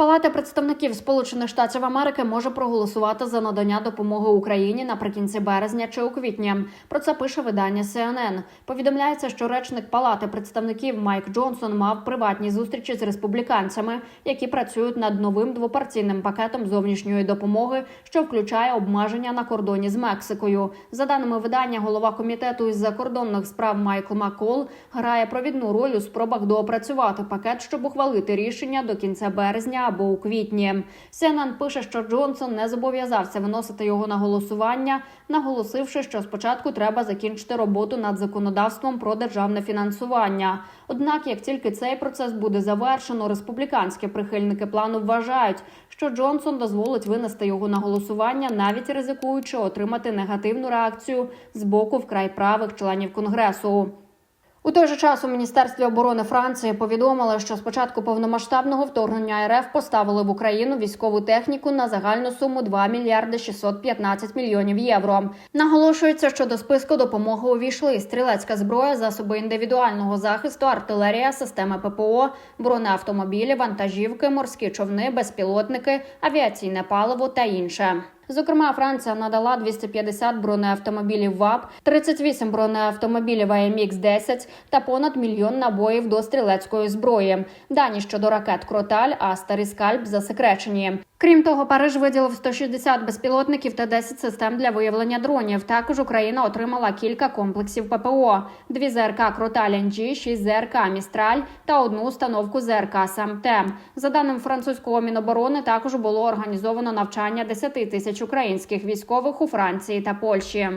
Палата представників Сполучених Штатів Америки може проголосувати за надання допомоги Україні наприкінці березня чи у квітні. Про це пише видання CNN. Повідомляється, що речник Палати представників Майк Джонсон мав приватні зустрічі з республіканцями, які працюють над новим двопартійним пакетом зовнішньої допомоги, що включає обмеження на кордоні з Мексикою. За даними видання, голова комітету із закордонних справ Майкл Маккол грає провідну роль у спробах доопрацювати пакет, щоб ухвалити рішення до кінця березня або у квітні. CNN пише, що Джонсон не зобов'язався виносити його на голосування, наголосивши, що спочатку треба закінчити роботу над законодавством про державне фінансування. Однак, як тільки цей процес буде завершено, республіканські прихильники плану вважають, що Джонсон дозволить винести його на голосування, навіть ризикуючи отримати негативну реакцію з боку вкрай правих членів конгресу. У той же час у міністерстві оборони Франції повідомили, що з початку повномасштабного вторгнення РФ поставили в Україну військову техніку на загальну суму 2 мільярди 615 мільйонів євро. Наголошується, що до списку допомоги увійшли стрілецька зброя, засоби індивідуального захисту, артилерія, системи ППО, бронеавтомобілі, вантажівки, морські човни, безпілотники, авіаційне паливо та інше. Зокрема, Франція надала 250 бронеавтомобілів ВАП, 38 бронеавтомобілів АМХ 10 та понад мільйон набоїв до стрілецької зброї. Дані щодо ракет Кроталь, Астер і Скальп засекречені. Крім того, Париж виділив 160 безпілотників та 10 систем для виявлення дронів. Також Україна отримала кілька комплексів ППО: дві ЗРК Кроталь НГ, шість ЗРК Містраль та одну установку ЗРК Самтем. За даними французького міноборони, також було організовано навчання 10 тисяч українських військових у Франції та Польщі.